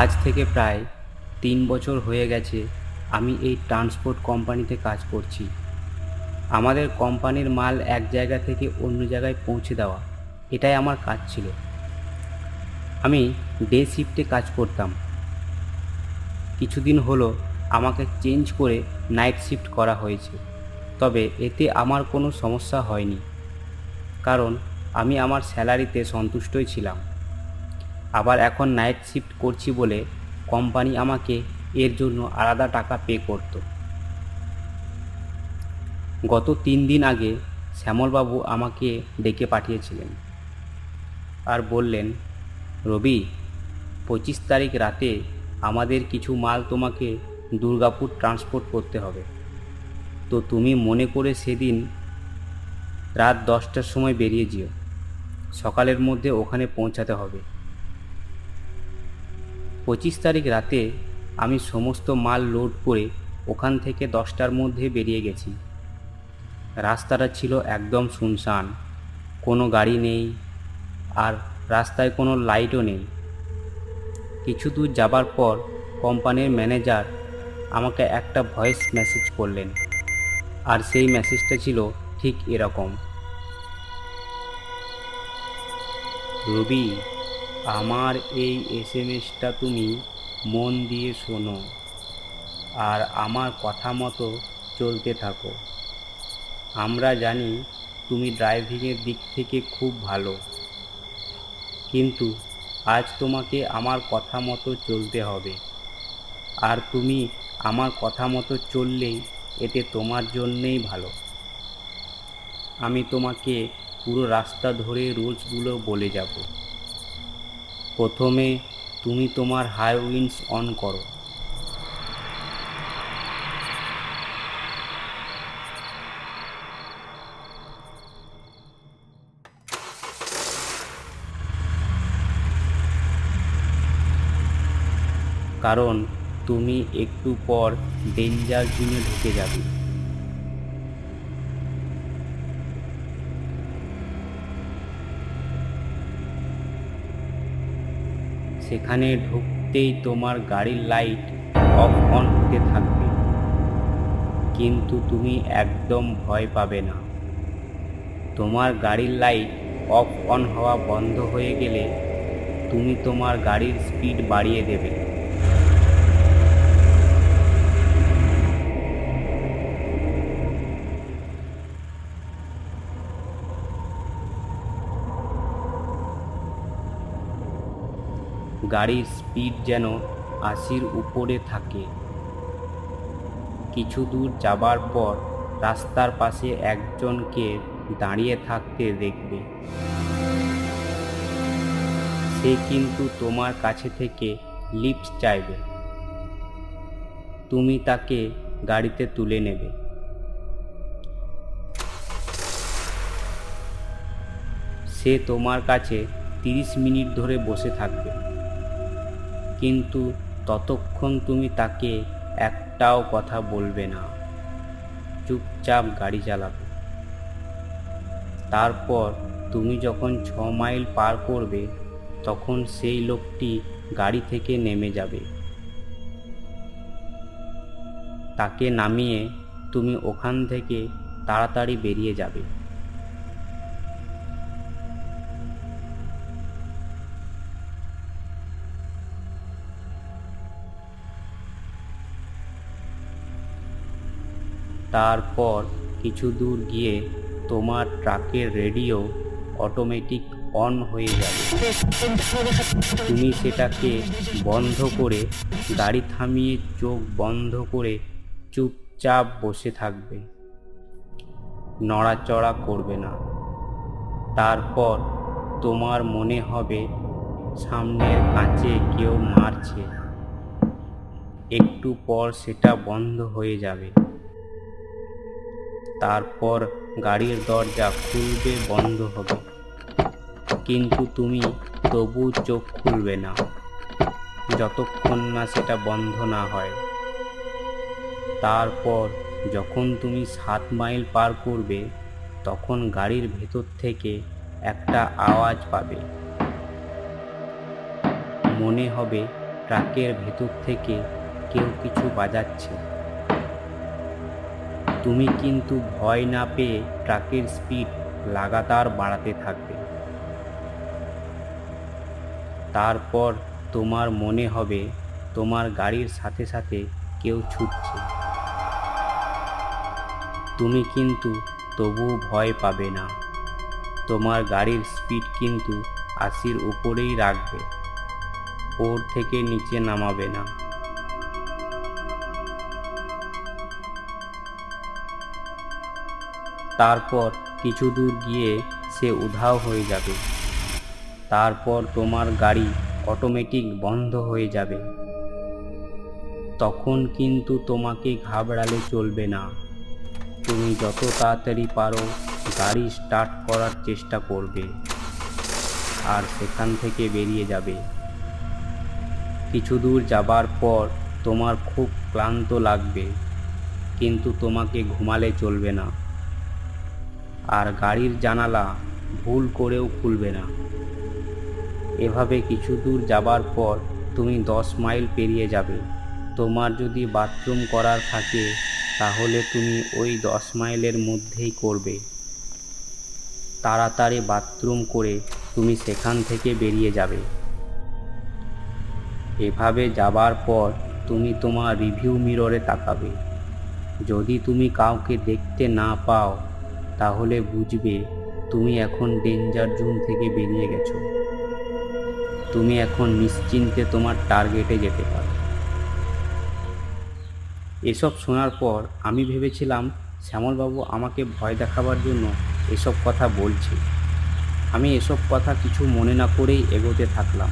আজ থেকে প্রায় তিন বছর হয়ে গেছে আমি এই ট্রান্সপোর্ট কোম্পানিতে কাজ করছি। আমাদের কোম্পানির মাল এক জায়গা থেকে অন্য জায়গায় পৌঁছে দেওয়া, এটাই আমার কাজ ছিল। আমি ডে শিফটে কাজ করতাম। কিছুদিন হলো আমাকে চেঞ্জ করে নাইট শিফট করা হয়েছে, তবে এতে আমার কোনো সমস্যা হয়নি। কারণ আমি আমার স্যালারিতে সন্তুষ্টই ছিলাম। আবার এখন নাইট শিফট করছি বলে কোম্পানি আমাকে এর জন্য আলাদা টাকা পে করতো। গত তিন দিন আগে শ্যামলবাবু আমাকে ডেকে পাঠিয়েছিলেন আর বললেন, রবি, পঁচিশ তারিখ রাতে আমাদের কিছু মাল তোমাকে দুর্গাপুর ট্রান্সপোর্ট করতে হবে। তো তুমি মনে করে সেদিন রাত দশটার সময় বেরিয়ে যেও। সকালের মধ্যে ওখানে পৌঁছাতে হবে। পঁচিশ তারিখ রাতে আমি সমস্ত মাল লোড করে ওখান থেকে দশটার মধ্যে বেরিয়ে গেছি। রাস্তাটা ছিল একদম শুনশান, কোনো গাড়ি নেই আর রাস্তায় কোনো লাইটও নেই। কিছু দূর যাবার পর কোম্পানির ম্যানেজার আমাকে একটা ভয়েস মেসেজ করলেন আর সেই মেসেজটা ছিল ঠিক এরকম। রবি আমার এই এস এম এসটা তুমি মন দিয়ে শোনো আর আমার কথা মতো চলতে থাকো। আমরা জানি তুমি ড্রাইভিংয়ের দিক থেকে খুব ভালো। কিন্তু আজ তোমাকে আমার কথা মতো চলতে হবে। আর তুমি আমার কথা মতো চললেই এতে তোমার জন্যেই ভালো। আমি তোমাকে পুরো রাস্তা ধরে রুলসগুলো বলে যাব। প্রথমে তুমি তোমার হাই উইন্ডস অন করো। কারণ তুমি একটু পর ডেঞ্জার জোনে ঢুকে যাবে। সেখানে ঢুকতেই তোমার গাড়ির লাইট অফ অন হতে থাকবে। কিন্তু তুমি একদম ভয় পাবে না। তোমার গাড়ির লাইট অফ অন হওয়া বন্ধ হয়ে গেলে তুমি তোমার গাড়ির স্পিড বাড়িয়ে দেবে। গাড়ির স্পিড যেন আশির উপরে থাকে। কিছু দূর যাবার পর রাস্তার পাশে একজনকে দাঁড়িয়ে থাকতে দেখবে। সে কিন্তু তোমার কাছে থেকে লিফট চাইবে। তুমি তাকে গাড়িতে তুলে নেবে। সে তোমার কাছে তিরিশ মিনিট ধরে বসে থাকবে। কিন্তু ততক্ষণ তুমি তাকে একটাও কথা বলবে না। চুপচাপ গাড়ি চালাবে। তারপর তুমি যখন ছ মাইল পার করবে, তখন সেই লোকটি গাড়ি থেকে নেমে যাবে। তাকে নামিয়ে তুমি ওখান থেকে তাড়াতাড়ি বেরিয়ে যাবে। তারপর কিছু দূর গিয়ে তোমার ট্রাকের রেডিও অটোমেটিক অন হয়ে যাবে। তুমি সেটাকে বন্ধ করে গাড়ি থামিয়ে চোখ বন্ধ করে চুপচাপ বসে থাকবে। নড়াচড়া করবে না। তারপর তোমার মনে হবে, সামনের কাঁচে কেউ মারছে। একটু পর সেটা বন্ধ হয়ে যাবে। তারপর গাড়ির দরজা খুলবে, বন্ধ হবে। কিন্তু তুমি তবু চোখ খুলবে না, যতক্ষণ না সেটা বন্ধ না হয়। তারপর যখন তুমি সাত মাইল পার করবে, তখন গাড়ির ভেতর থেকে একটা আওয়াজ পাবে। মনে হবে ট্রাকের ভেতর থেকে কেউ কিছু বাজাচ্ছে। তুমি কিন্তু ভয় না পেয়ে ট্রাকের স্পিড লাগাতার বাড়াতে থাকবে। তারপর তোমার মনে হবে তোমার গাড়ির সাথে সাথে কেউ ছুটছে। তুমি কিন্তু তবুও ভয় পাবে না। তোমার গাড়ির স্পিড কিন্তু আশির উপরেই রাখবে। ওর থেকে নিচে নামাবে না। তারপর কিছু দূর গিয়ে সে উধাও হয়ে যাবে। তারপর তোমার গাড়ি অটোমেটিক বন্ধ হয়ে যাবে। তখন কিন্তু তোমাকে ঘাবড়ালে চলবে না। তুমি যত তাড়াতাড়ি পারো গাড়ি স্টার্ট করার চেষ্টা করবে আর সেখান থেকে বেরিয়ে যাবে। কিছু দূর যাবার পর তোমার খুব ক্লান্ত লাগবে, কিন্তু তোমাকে ঘুমালে চলবে না। আর গাড়ির জানালা ভুল করেও খুলবে না। এভাবে কিছু দূর যাবার পর তুমি দশ মাইল পেরিয়ে যাবে। তোমার যদি বাথরুম করার থাকে, তাহলে তুমি ওই দশ মাইলের মধ্যেই করবে। তাড়াতাড়ি বাথরুম করে তুমি সেখান থেকে বেরিয়ে যাবে। এভাবে যাবার পর তুমি তোমার রিভিউ মিররে তাকাবে। যদি তুমি কাউকে দেখতে না পাও তাহলে বুঝবে তুমি এখন ডেঞ্জার জোন থেকে বেরিয়ে গেছো। তুমি এখন নিশ্চিন্তে তোমার টার্গেটে যেতে পারো। এসব শোনার পর আমি ভেবেছিলাম শ্যামলবাবু আমাকে ভয় দেখাবার জন্য এসব কথা বলছে। আমি এসব কথা কিছু মনে না করেই এগোতে থাকলাম।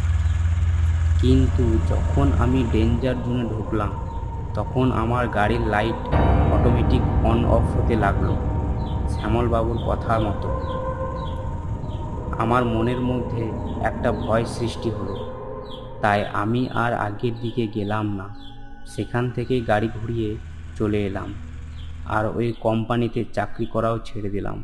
কিন্তু যখন আমি ডেঞ্জার জোনে ঢুকলাম, তখন আমার গাড়ির লাইট অটোমেটিক অন অফ হতে লাগল। শ্যামলবাবুর কথা মতো। আমার মনের মধ্যে একটা ভয় সৃষ্টি হলো। তাই আমি আর আগের দিকে গেলাম না। সেখান থেকে গাড়ি ঘুরিয়ে চলে এলাম। আর ওই কোম্পানিতে চাকরি করাও ছেড়ে দিলাম।